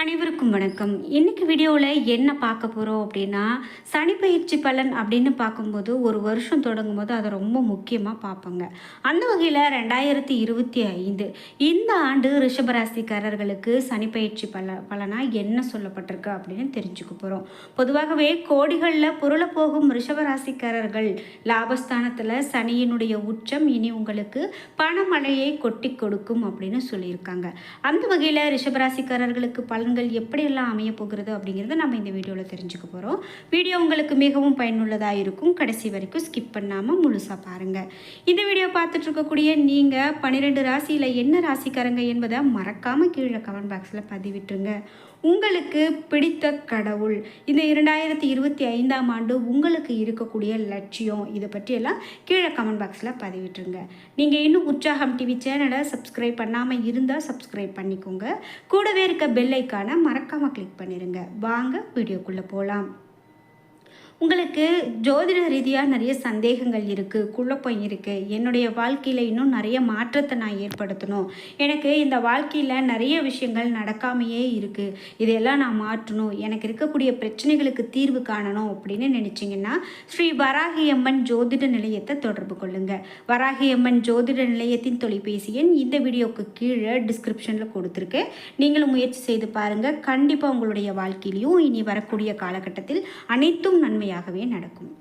அனைவருக்கும் வணக்கம். இன்னைக்கு வீடியோவில் என்ன பார்க்க போகிறோம் அப்படின்னா சனி பயிற்சி பலன் அப்படின்னு பார்க்கும்போது ஒரு வருஷம் தொடங்கும் போது அதை ரொம்ப முக்கியமாக பார்ப்பாங்க. அந்த வகையில் ரெண்டாயிரத்தி இருபத்தி ஐந்து இந்த ஆண்டு ரிஷபராசிக்காரர்களுக்கு சனி பயிற்சி பல பலனாக என்ன சொல்லப்பட்டிருக்கு அப்படின்னு தெரிஞ்சுக்க போகிறோம் பொதுவாகவே கோடிகளில் புரள போகும் ரிஷபராசிக்காரர்கள் லாபஸ்தானத்தில் சனியினுடைய உச்சம் இனி உங்களுக்கு பணமழையை கொட்டி கொடுக்கும் அப்படின்னு சொல்லியிருக்காங்க. அந்த வகையில் ரிஷபராசிக்காரர்களுக்கு பலன்கள் எப்படியெல்லாம் அமைய போகிறது அப்படிங்கிறத நம்ம இந்த வீடியோவில் தெரிஞ்சுக்க போகிறோம் வீடியோ உங்களுக்கு மிகவும் பயனுள்ளதாக இருக்கும். கடைசி வரைக்கும் ஸ்கிப் பண்ணாமல் முழுசாக பாருங்கள் இந்த வீடியோ பார்த்துட்டு இருக்கக்கூடிய நீங்கள் பன்னிரெண்டு ராசியில் என்ன ராசிக்காரங்க என்பதை மறக்காமல் கீழே கமெண்ட் பாக்ஸில் பதிவிட்டுருங்க. உங்களுக்கு பிடித்த கடவுள். இந்த இரண்டாயிரத்தி இருபத்தி ஐந்தாம் ஆண்டு உங்களுக்கு இருக்கக்கூடிய லட்சியம். இதை பற்றியெல்லாம் கீழே கமெண்ட் பாக்ஸில் பதிவிட்டுருங்க. நீங்கள் இன்னும் உற்சாகம் டிவி சேனலை சப்ஸ்கிரைப் பண்ணாமல் இருந்தால் சப்ஸ்கிரைப் பண்ணிக்கோங்க. கூடவே இருக்க பெல் ஐக்கானை மறக்காமல் கிளிக் பண்ணிடுங்க வாங்க வீடியோக்குள்ளே போகலாம் உங்களுக்கு ஜோதிட ரீதியாக நிறைய சந்தேகங்கள் இருக்குது குழப்பம் இருக்குது என்னுடைய வாழ்க்கையில் இன்னும் நிறைய மாற்றத்தை நான் ஏற்படுத்தணும். எனக்கு இந்த வாழ்க்கையில் நிறைய விஷயங்கள் நடக்காமையே இருக்குது இதையெல்லாம் நான் மாற்றணும். எனக்கு இருக்கக்கூடிய பிரச்சனைகளுக்கு தீர்வு காணணும் அப்படின்னு நினச்சிங்கன்னா ஸ்ரீ வராகியம்மன் ஜோதிட நிலையத்தை தொடர்பு கொள்ளுங்கள் வராகியம்மன் ஜோதிட நிலையத்தின் தொலைபேசி எண் இந்த வீடியோக்கு கீழே டிஸ்கிரிப்ஷனில் கொடுத்துருக்கேன் நீங்களும் முயற்சி செய்து பாருங்கள் கண்டிப்பாக உங்களுடைய வாழ்க்கையிலையும் இனி வரக்கூடிய காலகட்டத்தில் அனைத்தும் நன்மை நன்மையாகவே நடக்கும்.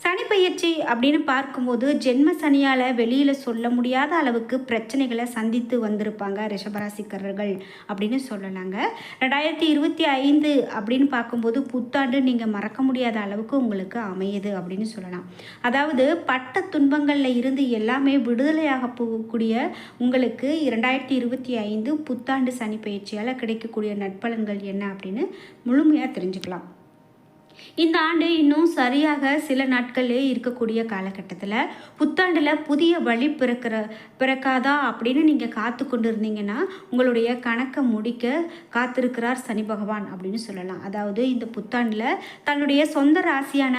சனி பயிற்சி அப்படின்னு பார்க்கும்போது ஜென்ம சனியால் வெளியில் சொல்ல முடியாத அளவுக்கு பிரச்சனைகளை சந்தித்து வந்திருப்பாங்க ரிஷபராசிக்காரர்கள் அப்படின்னு சொல்லலாங்க. ரெண்டாயிரத்தி இருபத்தி ஐந்து அப்படின்னு பார்க்கும்போது புத்தாண்டு நீங்கள் மறக்க முடியாத அளவுக்கு உங்களுக்கு அமையுது அப்படின்னு சொல்லலாம். அதாவது பட்ட துன்பங்களில் இருந்து எல்லாமே விடுதலையாக போகக்கூடிய உங்களுக்கு இரண்டாயிரத்தி இருபத்தி ஐந்து புத்தாண்டு சனி பயிற்சியால் கிடைக்கக்கூடிய நட்பலன்கள் என்ன அப்படின்னு முழுமையாக தெரிஞ்சுக்கலாம். இந்த ஆண்டு இன்னும் சரியாக சில நாட்களே இருக்கக்கூடிய காலகட்டத்தில் புத்தாண்டில் புதிய வழி பிறக்கிற பிறக்காதா அப்படின்னு நீங்கள் காத்து கொண்டு இருந்தீங்கன்னா உங்களுடைய கணக்கை முடிக்க காத்திருக்கிறார் சனி பகவான் அப்படின்னு சொல்லலாம். அதாவது இந்த புத்தாண்டில் தன்னுடைய சொந்த ராசியான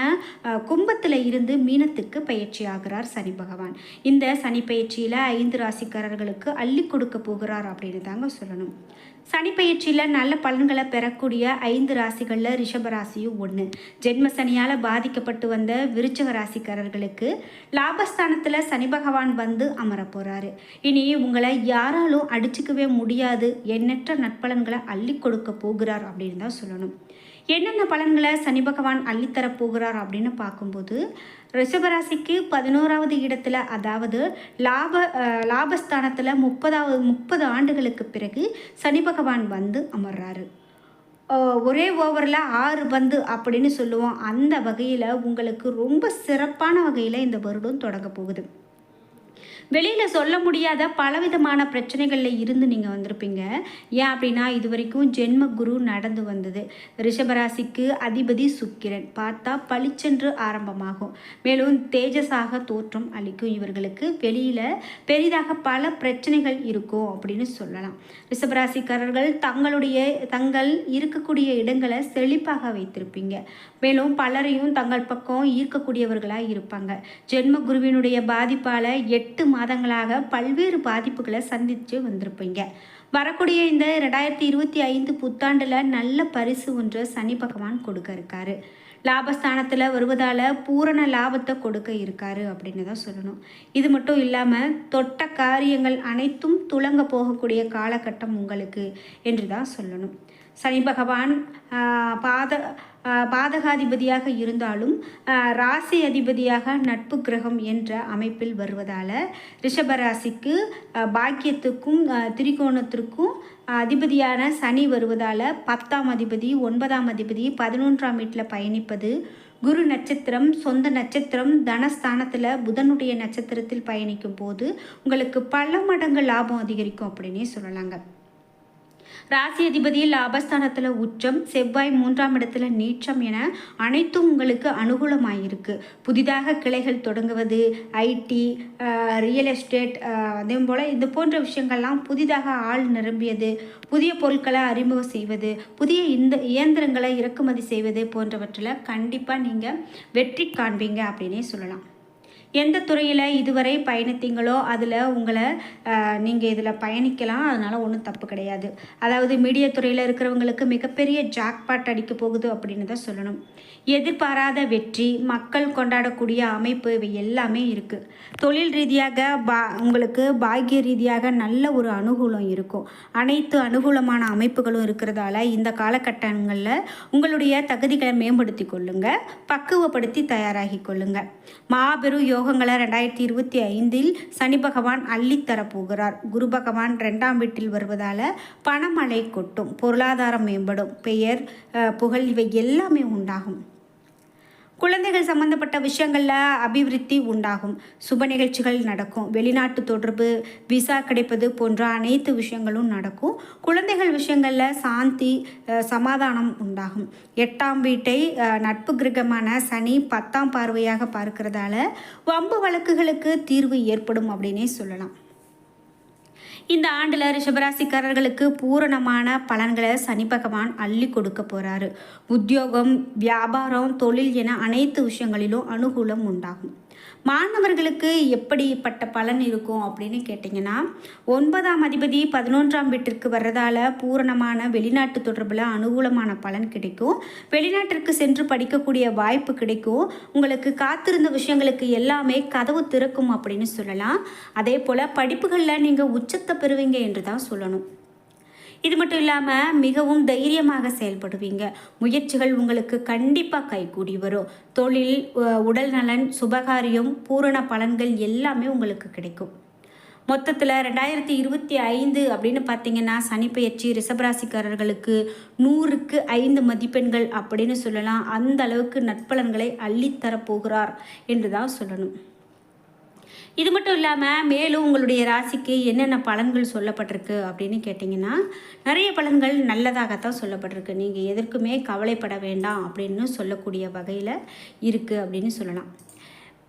கும்பத்தில் இருந்து மீனத்துக்கு பயிற்சி ஆகிறார் சனி பகவான். இந்த சனி பயிற்சியில் ஐந்து ராசிக்காரர்களுக்கு அள்ளி கொடுக்க போகிறார் அப்படின்னு தாங்க சொல்லணும். சனி பயிற்சியில் நல்ல பலன்களை பெறக்கூடிய ஐந்து ராசிகளில் ரிஷபராசியும் ஒன்று ஜென்ம சனியால் பாதிக்கப்பட்டு வந்த விருச்சக ராசிக்காரர்களுக்கு லாபஸ்தானத்தில் சனி பகவான் வந்து அமர போகிறாரு இனி உங்களை யாராலும் அடிச்சுக்கவே முடியாது. எண்ணற்ற நட்பலன்களை அள்ளி கொடுக்க போகிறார் அப்படின்னு தான் சொல்லணும். என்னென்ன பலன்களை சனி பகவான் அள்ளித்தரப் போகிறார் அப்படின்னு பார்க்கும்போது ரிஷபராசிக்கு பதினோராவது இடத்துல அதாவது லாப லாபஸ்தானத்தில் முப்பதாவது முப்பது ஆண்டுகளுக்கு பிறகு சனி பகவான் வந்து அமர்றாரு. ஒரே ஓவரில் ஆறு பந்து அப்படின்னு சொல்லுவோம். அந்த வகையில் உங்களுக்கு ரொம்ப சிறப்பான வகையில் இந்த வருடம் தொடங்க போகுது. வெளியில் சொல்ல முடியாத பலவிதமான பிரச்சனைகளில் இருந்து நீங்கள் வந்திருப்பீங்க. ஏன் அப்படின்னா இது வரைக்கும் ஜென்ம குரு நடந்து வந்தது. ரிஷபராசிக்கு அதிபதி சுக்கிரன். பார்த்தா பளிச்சென்று ஆரம்பமாகும். மேலும் தேஜஸாக தோற்றம் அளிக்கும் இவர்களுக்கு வெளியில் பெரிதாக பல பிரச்சனைகள் இருக்கும் அப்படின்னு சொல்லலாம். ரிஷபராசிக்காரர்கள் தங்களுடைய தங்கள் இருக்கக்கூடிய இடங்களை செழிப்பாக வைத்திருப்பீங்க. மேலும் பலரையும் தங்கள் பக்கம் ஈர்க்கக்கூடியவர்களாக இருப்பாங்க. ஜென்ம குருவினுடைய பாதிப்பால் எட்டு மாதங்களாக பல்வேறு பாதிப்புகளை சந்தித்து வந்திருப்பீங்க. வரக்கூடிய இந்த ரெண்டாயிரத்தி இருபத்தி ஐந்து புத்தாண்டில் நல்ல பரிசு ஒன்று சனி பகவான் கொடுக்க இருக்காரு. லாபஸ்தானத்தில் வருவதால் பூரண லாபத்தை கொடுக்க இருக்காரு அப்படின்னு தான் சொல்லணும். இது மட்டும் இல்லாமல் தொட்ட காரியங்கள் அனைத்தும் துளங்க போகக்கூடிய காலகட்டம் உங்களுக்கு என்று தான் சொல்லணும். சனி பகவான் பாத பாதகாதிபதியாக இருந்தாலும் ராசி அதிபதியாக நட்பு கிரகம் என்ற அமைப்பில் வருவதால் ரிஷபராசிக்கு பாக்கியத்துக்கும் திரிகோணத்திற்கும் அதிபதியான சனி வருவதால் பத்தாம் அதிபதி ஒன்பதாம் அதிபதி பதினொன்றாம் வீட்டில் பயணிப்பது குரு நட்சத்திரம் சொந்த நட்சத்திரம் தனஸ்தானத்தில் புதனுடைய நட்சத்திரத்தில் பயணிக்கும் போது உங்களுக்கு பல மடங்கு லாபம் அதிகரிக்கும் அப்படின்னே சொல்லலாங்க. ராசி அதிபதி லாபஸ்தானத்தில் உச்சம் செவ்வாய் மூன்றாம் இடத்துல நீச்சம் என அனைத்தும் உங்களுக்கு அனுகூலமாயிருக்கு. புதிதாக கிளைகள் தொடங்குவது ஐடி ரியல் எஸ்டேட் அதே போல் இது போன்ற விஷயங்கள்லாம் புதிதாக ஆள் நிரம்பியது புதிய பொருட்களை அறிமுகம் செய்வது புதிய இந்த இயந்திரங்களை இறக்குமதி செய்வது போன்றவற்றில் கண்டிப்பாக நீங்கள் வெற்றி காண்பீங்க அப்படின்னே சொல்லலாம். எந்த துறையில் இதுவரை பயணித்தீங்களோ அதில் உங்களை நீங்கள் இதில் பயணிக்கலாம். அதனால் ஒன்றும் தப்பு கிடையாது. அதாவது மீடியா துறையில் இருக்கிறவங்களுக்கு மிகப்பெரிய ஜாக்பாட் அடிக்க போகுது அப்படின்னு தான் சொல்லணும். எதிர்பாராத வெற்றி மக்கள் கொண்டாடக்கூடிய அமைப்பு இவை எல்லாமே இருக்குது தொழில் ரீதியாக பா உங்களுக்கு பாக்கிய ரீதியாக நல்ல ஒரு அனுகூலம் இருக்கும். அனைத்து அனுகூலமான அமைப்புகளும் இருக்கிறதால இந்த காலகட்டங்களில் உங்களுடைய தகுதிகளை மேம்படுத்தி கொள்ளுங்கள் பக்குவப்படுத்தி தயாராகி கொள்ளுங்கள் மாபெரும் யோகங்களை ரெண்டாயிரத்தி இருபத்தி ஐந்தில் சனி பகவான் அள்ளித்தரப்போகிறார். குரு பகவான் ரெண்டாம் வீட்டில் வருவதால் பணமழை கொட்டும் பொருளாதாரம் மேம்படும் பெயர் புகழ் இவை எல்லாமே உண்டாகும். குழந்தைகள் சம்பந்தப்பட்ட விஷயங்களில் அபிவிருத்தி உண்டாகும். சுப நிகழ்ச்சிகள் நடக்கும். வெளிநாட்டு தொடர்பு விசா கிடைப்பது போன்ற அனைத்து விஷயங்களும் நடக்கும். குழந்தைகள் விஷயங்களில் சாந்தி சமாதானம் உண்டாகும். எட்டாம் வீட்டை நட்பு கிரகமான சனி பத்தாம் பார்வையாக பார்க்கிறதால வம்பு வழக்குகளுக்கு தீர்வு ஏற்படும் அப்படின்னே சொல்லலாம். இந்த ஆண்டில் ரிஷபராசிக்காரர்களுக்கு பூரணமான பலன்களை சனி பகவான் அள்ளி கொடுக்க போகிறாரு உத்தியோகம் வியாபாரம் தொழில் என அனைத்து விஷயங்களிலும் அனுகூலம் உண்டாகும். மாணவர்களுக்கு எப்படிப்பட்ட பலன் இருக்கும் அப்படின்னு கேட்டிங்கன்னா ஒன்பதாம் அதிபதி பதினொன்றாம் வீட்டிற்கு வர்றதால பூரணமான வெளிநாட்டு தொடர்பில் அனுகூலமான பலன் கிடைக்கும். வெளிநாட்டிற்கு சென்று படிக்கக்கூடிய வாய்ப்பு கிடைக்கும். உங்களுக்கு காத்திருந்த விஷயங்களுக்கு எல்லாமே கதவு திறக்கும் அப்படின்னு சொல்லலாம். அதே போல் படிப்புகளில் நீங்கள் உச்சத்தை பெறுவீங்க என்று தான் சொல்லணும். இது மட்டும் இல்லாமல் மிகவும் தைரியமாக செயல்படுவீங்க. முயற்சிகள் உங்களுக்கு கண்டிப்பாக கைகூடி வரும். தொழில் உடல் நலன் சுபகாரியம் பூரண பலன்கள் எல்லாமே உங்களுக்கு கிடைக்கும். மொத்தத்தில் ரெண்டாயிரத்தி இருபத்தி ஐந்து அப்படின்னு பார்த்தீங்கன்னா சனிப்பெயர்ச்சி ரிஷபராசிக்காரர்களுக்கு நூறுக்கு ஐந்து மதிப்பெண்கள் அப்படின்னு சொல்லலாம். அந்த அளவுக்கு நற்பலன்களை அள்ளித்தரப்போகிறார் என்று தான் சொல்லணும். இது மட்டும் இல்லாமல் மேலும் உங்களுடைய ராசிக்கு என்னென்ன பலன்கள் சொல்லப்பட்டிருக்கு அப்படின்னு கேட்டிங்கன்னா நிறைய பலன்கள் நல்லதாகத்தான் சொல்லப்பட்டிருக்கு. நீங்கள் எதற்குமே கவலைப்பட வேண்டாம் அப்படின்னு சொல்லக்கூடிய வகையில் இருக்குது அப்படின்னு சொல்லலாம்.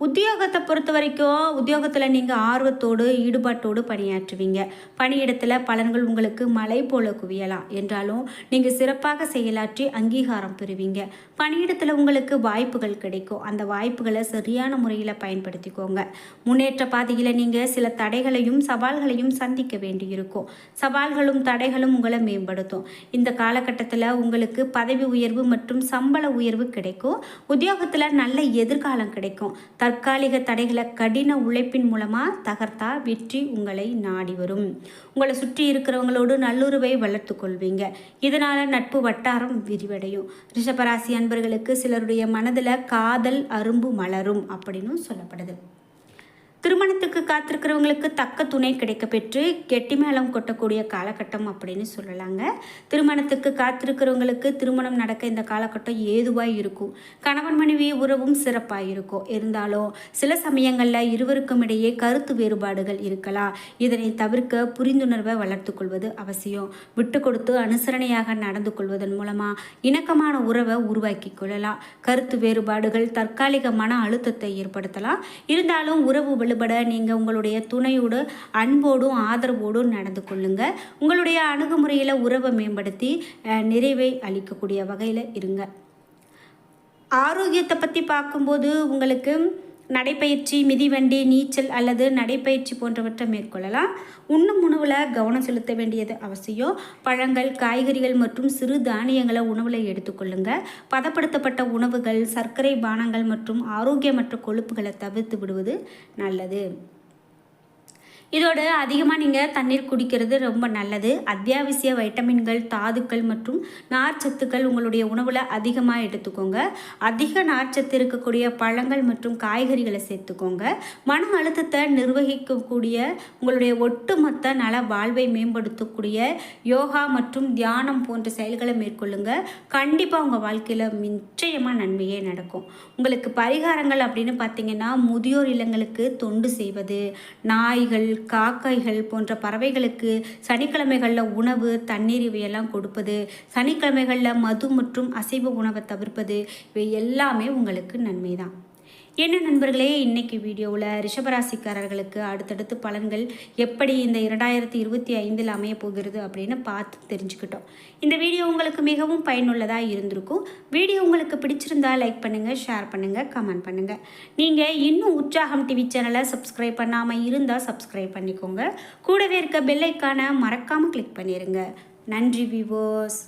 உத்தியோகத்தை பொறுத்த வரைக்கும் உத்தியோகத்தில் நீங்கள் ஆர்வத்தோடு ஈடுபாட்டோடு பணியாற்றுவீங்க. பணியிடத்தில் பலன்கள் உங்களுக்கு மலை போல குவியலாம். என்றாலும் நீங்கள் சிறப்பாக செயலாற்றி அங்கீகாரம் பெறுவீங்க. பணியிடத்தில் உங்களுக்கு வாய்ப்புகள் கிடைக்கும். அந்த வாய்ப்புகளை சரியான முறையில் பயன்படுத்திக்கோங்க. முன்னேற்ற பாதையில் நீங்கள் சில தடைகளையும் சவால்களையும் சந்திக்க வேண்டியிருக்கும். சவால்களும் தடைகளும் உங்களை மேம்படுத்தும். இந்த காலகட்டத்தில் உங்களுக்கு பதவி உயர்வு மற்றும் சம்பள உயர்வு கிடைக்கும். உத்தியோகத்தில் நல்ல எதிர்காலம் கிடைக்கும். தற்காலிக தடைகளை கடின உழைப்பின் மூலமாக தகர்த்தா வெற்றி உங்களை நாடி வரும். உங்களை சுற்றி இருக்கிறவங்களோடு நல்லுறவை வளர்த்து கொள்வீங்க. இதனால் நட்பு வட்டாரம் விரிவடையும். ரிஷபராசி அன்பர்களுக்கு சிலருடைய மனதில் காதல் அரும்பு மலரும் அப்படின்னு சொல்லப்படுது. திருமணத்துக்கு காத்திருக்கிறவங்களுக்கு தக்க துணை கிடைக்க பெற்று கெட்டி மேளம் கொட்டக்கூடிய காலகட்டம் அப்படின்னு சொல்லலாங்க. திருமணத்துக்கு காத்திருக்கிறவங்களுக்கு திருமணம் நடக்க இந்த காலகட்டம் ஏதுவாக இருக்கும். கணவன் மனைவி உறவும் சிறப்பாக இருக்கும். இருந்தாலும் சில சமயங்களில் இருவருக்கும் இடையே கருத்து வேறுபாடுகள் இருக்கலாம். இதனை தவிர்க்க புரிந்துணர்வை வளர்த்து கொள்வது அவசியம். விட்டு கொடுத்து அனுசரணையாக நடந்து கொள்வதன் மூலமாக இணக்கமான உறவை உருவாக்கி கொள்ளலாம். கருத்து வேறுபாடுகள் தற்காலிக மன அழுத்தத்தை ஏற்படுத்தலாம். இருந்தாலும் உறவு வலுப்பட நீங்கள் உங்களுடைய துணையோடு அன்போடும் ஆதரவோடும் நடந்து கொள்ளுங்க. உங்களுடைய அணுகுமுறையில் உறவை மேம்படுத்தி அஹ், நிறைவை அளிக்கக்கூடிய வகையில் இருங்க. ஆரோக்கியத்தை பற்றி பார்க்கும்போது உங்களுக்கு நடைப்பயிற்சி மிதிவண்டி நீச்சல் அல்லது நடைப்பயிற்சி போன்றவற்றை மேற்கொள்ளலாம். உண்ணும் உணவில் கவனம் செலுத்த வேண்டியது அவசியம். பழங்கள் காய்கறிகள் மற்றும் சிறு தானியங்களை உணவில் எடுத்துக்கொள்ளுங்க. பதப்படுத்தப்பட்ட உணவுகள் சர்க்கரை பானங்கள் மற்றும் ஆரோக்கியமற்ற கொழுப்புகளை தவிர்த்து விடுவது நல்லது. இதோட அதிகமாக நீங்கள் தண்ணீர் குடிக்கிறது ரொம்ப நல்லது. அத்தியாவசிய வைட்டமின்கள் தாதுக்கள் மற்றும் நார்ச்சத்துக்கள் உங்களுடைய உணவில் அதிகமாக எடுத்துக்கோங்க. அதிக நார்ச்சத்து இருக்கக்கூடிய பழங்கள் மற்றும் காய்கறிகளை சேர்த்துக்கோங்க. மன அழுத்தத்தை நிர்வகிக்கக்கூடிய உங்களுடைய ஒட்டுமொத்த நல வாழ்வை மேம்படுத்தக்கூடிய யோகா மற்றும் தியானம் போன்ற செயல்களை மேற்கொள்ளுங்க. கண்டிப்பாக உங்கள் வாழ்க்கையில் நிச்சயமாக நன்மையே நடக்கும். உங்களுக்கு பரிகாரங்கள் அப்படின்னு பார்த்தீங்கன்னா முதியோர் இல்லங்களுக்கு தொண்டு செய்வது நாய்கள் காக்கைகள் போன்ற பறவைகளுக்கு சனிக்கிழமைகளில் உணவு தண்ணீர் இவையெல்லாம் கொடுப்பது சனிக்கிழமைகளில் மது மற்றும் அசைவ உணவை தவிர்ப்பது இவை எல்லாமே உங்களுக்கு நன்மை தான் என்ன நண்பர்களே இன்னைக்கு வீடியோவில் ரிஷபராசிக்காரர்களுக்கு அடுத்தடுத்து பலன்கள் எப்படி இந்த இரண்டாயிரத்தி இருபத்தி ஐந்தில் அமைய போகிறது அப்படின்னு பார்த்து தெரிஞ்சுக்கிட்டோம். இந்த வீடியோ உங்களுக்கு மிகவும் பயனுள்ளதாக இருந்திருக்கும். வீடியோ உங்களுக்கு பிடிச்சிருந்தா லைக் பண்ணுங்கள் ஷேர் பண்ணுங்கள் கமெண்ட் பண்ணுங்கள் நீங்கள் இன்னும் உற்சாகம் டிவி சேனலை சப்ஸ்கிரைப் பண்ணாமல் இருந்தால் சப்ஸ்கிரைப் பண்ணிக்கோங்க. கூடவே இருக்க பெல்லைக்கான மறக்காமல் கிளிக் பண்ணிடுங்க நன்றி விவோஸ்